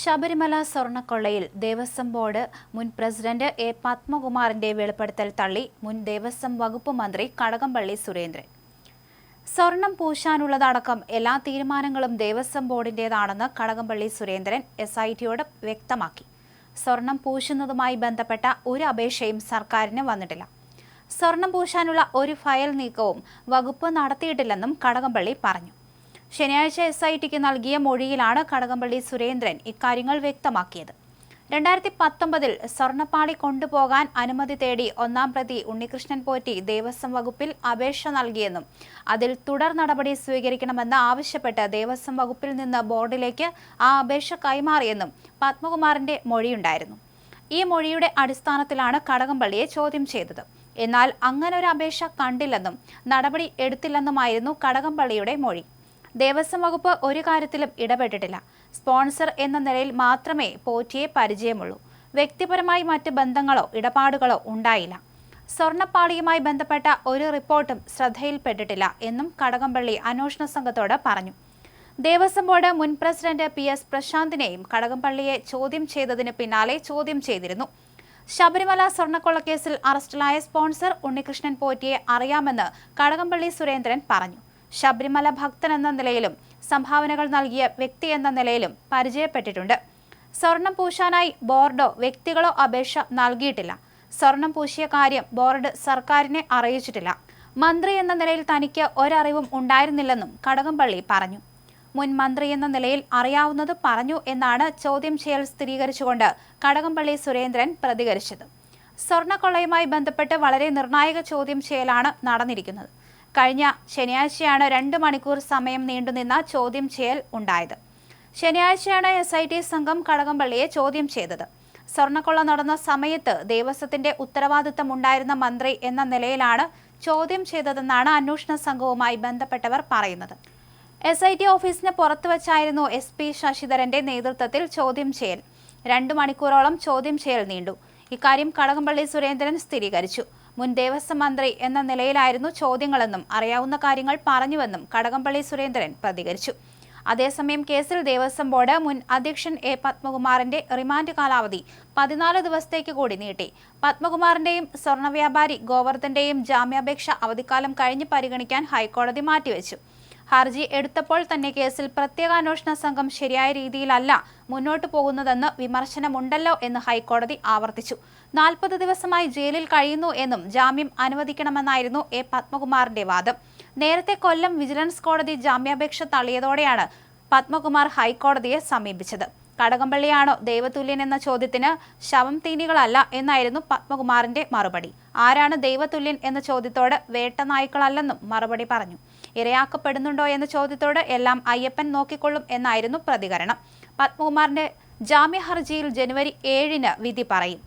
ശബരിമല സ്വർണക്കൊള്ളയിൽ ദേവസ്വം ബോർഡ് മുൻ president A പത്മകുമാറിന്റെ വെളിപ്പെടുത്തൽ തള്ളി മുൻ ദേവസ്വം വകുപ്പ് മന്ത്രി കടകംപള്ളി സുരേന്ദ്രൻ. സ്വർണം പൂശാനുള്ളതടക്കം എല്ലാ തീരുമാനങ്ങളും ദേവസ്വം ബോർഡിന്റേതാണെന്ന് കടകംപള്ളി സുരേന്ദ്രൻ എസ് ഐ ടിയോട് വ്യക്തമാക്കി. സ്വർണം പൂശുന്നതുമായി ബന്ധപ്പെട്ട ഒരു അപേക്ഷയും സർക്കാരിന് വന്നിട്ടില്ല. സ്വർണം പൂശാനുള്ള ഒരു ഫയൽ നീക്കവും വകുപ്പ് നടത്തിയിട്ടില്ലെന്നും കടകംപള്ളി പറഞ്ഞു. ശനിയാഴ്ച എസ് ഐ ടിക്ക് നൽകിയ മൊഴിയിലാണ് കടകംപള്ളി സുരേന്ദ്രൻ ഇക്കാര്യങ്ങൾ വ്യക്തമാക്കിയത്. രണ്ടായിരത്തി പത്തൊമ്പതിൽ സ്വർണപ്പാളി കൊണ്ടുപോകാൻ അനുമതി തേടി ഒന്നാം പ്രതി ഉണ്ണികൃഷ്ണൻ പോറ്റി ദേവസ്വം വകുപ്പിൽ അപേക്ഷ നൽകിയെന്നും അതിൽ തുടർ നടപടി സ്വീകരിക്കണമെന്ന് ആവശ്യപ്പെട്ട് ദേവസ്വം വകുപ്പിൽ നിന്ന് ബോർഡിലേക്ക് ആ അപേക്ഷ കൈമാറിയെന്നും പത്മകുമാറിന്റെ മൊഴിയുണ്ടായിരുന്നു. ഈ മൊഴിയുടെ അടിസ്ഥാനത്തിലാണ് കടകംപള്ളിയെ ചോദ്യം ചെയ്തത്. എന്നാൽ അങ്ങനെ ഒരു അപേക്ഷ കണ്ടില്ലെന്നും നടപടി എടുത്തില്ലെന്നുമായിരുന്നു കടകംപള്ളിയുടെ മൊഴി. ദേവസ്വം വകുപ്പ് ഒരു കാര്യത്തിലും ഇടപെട്ടിട്ടില്ല. സ്പോൺസർ എന്ന നിലയിൽ മാത്രമേ പോറ്റിയെ പരിചയമുള്ളൂ. വ്യക്തിപരമായി മറ്റ് ബന്ധങ്ങളോ ഇടപാടുകളോ ഉണ്ടായില്ല. സ്വർണപ്പാളിയുമായി ബന്ധപ്പെട്ട ഒരു റിപ്പോർട്ടും ശ്രദ്ധയിൽപ്പെട്ടിട്ടില്ല എന്നും കടകംപള്ളി അന്വേഷണ സംഘത്തോട് പറഞ്ഞു. ദേവസ്വം ബോർഡ് മുൻ പ്രസിഡന്റ് പി എസ് പ്രശാന്തിനെയും കടകംപള്ളിയെ ചോദ്യം ചെയ്തതിന് പിന്നാലെ ചോദ്യം ചെയ്തിരുന്നു. ശബരിമല സ്വർണക്കൊള്ളക്കേസിൽ അറസ്റ്റിലായ സ്പോൺസർ ഉണ്ണികൃഷ്ണൻ പോറ്റിയെ അറിയാമെന്ന് കടകംപള്ളി സുരേന്ദ്രൻ പറഞ്ഞു. ശബരിമല ഭക്തൻ എന്ന നിലയിലും സംഭാവനകൾ നൽകിയ വ്യക്തി എന്ന നിലയിലും പരിചയപ്പെട്ടിട്ടുണ്ട്. സ്വർണം പൂശാനായി ബോർഡോ വ്യക്തികളോ അപേക്ഷ നൽകിയിട്ടില്ല. സ്വർണം പൂശിയ കാര്യം ബോർഡ് സർക്കാരിനെ അറിയിച്ചിട്ടില്ല. മന്ത്രി എന്ന നിലയിൽ തനിക്ക് ഒരറിവും ഉണ്ടായിരുന്നില്ലെന്നും കടകംപള്ളി പറഞ്ഞു. മുൻ മന്ത്രി എന്ന നിലയിൽ അറിയാവുന്നത് പറഞ്ഞു എന്നാണ് ചോദ്യം ചെയ്യൽ സ്ഥിരീകരിച്ചുകൊണ്ട് കടകംപള്ളി സുരേന്ദ്രൻ പ്രതികരിച്ചത്. സ്വർണക്കൊള്ളയുമായി ബന്ധപ്പെട്ട് വളരെ നിർണായക ചോദ്യം ചെയ്യലാണ് നടന്നിരിക്കുന്നത്. കഴിഞ്ഞ ശനിയാഴ്ചയാണ് രണ്ട് മണിക്കൂർ സമയം നീണ്ടുനിന്ന ചോദ്യം ചെയ്യൽ ഉണ്ടായത്. ശനിയാഴ്ചയാണ് എസ് ഐ ടി സംഘം കടകംപള്ളിയെ ചോദ്യം ചെയ്തത്. സ്വർണക്കൊള്ള നടന്ന സമയത്ത് ദേവസ്വത്തിന്റെ ഉത്തരവാദിത്തം ഉണ്ടായിരുന്ന മന്ത്രി എന്ന നിലയിലാണ് ചോദ്യം ചെയ്തതെന്നാണ് അന്വേഷണ സംഘവുമായി ബന്ധപ്പെട്ടവർ പറയുന്നത്. എസ് ഐ ടി ഓഫീസിന് പുറത്തു വച്ചായിരുന്നു എസ് പി ശശിധരന്റെ നേതൃത്വത്തിൽ ചോദ്യം ചെയ്യൽ. രണ്ടു മണിക്കൂറോളം ചോദ്യം ചെയ്യൽ നീണ്ടു. ഇക്കാര്യം കടകംപള്ളി സുരേന്ദ്രൻ സ്ഥിരീകരിച്ചു. മുൻ ദേവസ്വം മന്ത്രി എന്ന നിലയിലായിരുന്നു ചോദ്യങ്ങളെന്നും അറിയാവുന്ന കാര്യങ്ങൾ പറഞ്ഞുവെന്നും കടകംപള്ളി സുരേന്ദ്രൻ പ്രതികരിച്ചു. അതേസമയം കേസിൽ ദേവസ്വം ബോർഡ് മുൻ അധ്യക്ഷൻ എ പത്മകുമാറിന്റെ റിമാൻഡ് കാലാവധി പതിനാല് ദിവസത്തേക്ക് കൂടി നീട്ടി. പത്മകുമാറിന്റെയും സ്വർണ വ്യാപാരി ഗോവർദ്ധന്റെയും ജാമ്യാപേക്ഷ അവധിക്കാലം കഴിഞ്ഞ് പരിഗണിക്കാൻ ഹൈക്കോടതി മാറ്റിവെച്ചു. ഹർജി എടുത്തപ്പോൾ തന്നെ കേസിൽ പ്രത്യേക അന്വേഷണ സംഘം ശരിയായ രീതിയിലല്ല മുന്നോട്ടു പോകുന്നതെന്ന് വിമർശനമുണ്ടല്ലോ എന്ന് ഹൈക്കോടതി ആവർത്തിച്ചു. നാൽപ്പത് ദിവസമായി ജയിലിൽ കഴിയുന്നു എന്നും ജാമ്യം അനുവദിക്കണമെന്നായിരുന്നു എ പത്മകുമാറിന്റെ വാദം. നേരത്തെ കൊല്ലം വിജിലൻസ് കോടതി ജാമ്യാപേക്ഷ തള്ളിയതോടെയാണ് പത്മകുമാർ ഹൈക്കോടതിയെ സമീപിച്ചത്. കടകംപള്ളിയാണോ ദൈവതുല്യൻ എന്ന ചോദ്യത്തിന് ശവം തീനികളല്ല എന്നായിരുന്നു പത്മകുമാറിന്റെ മറുപടി. ആരാണ് ദൈവതുല്യൻ എന്ന ചോദ്യത്തോട് വേട്ടനായ്ക്കളല്ലെന്നും മറുപടി പറഞ്ഞു. ഇരയാക്കപ്പെടുന്നുണ്ടോ എന്ന ചോദ്യത്തോട് എല്ലാം അയ്യപ്പൻ നോക്കിക്കൊള്ളും എന്നായിരുന്നു പ്രതികരണം. പത്മകുമാറിന്റെ ജാമ്യ ഹർജിയിൽ ജനുവരി ഏഴിന് വിധി പറയും.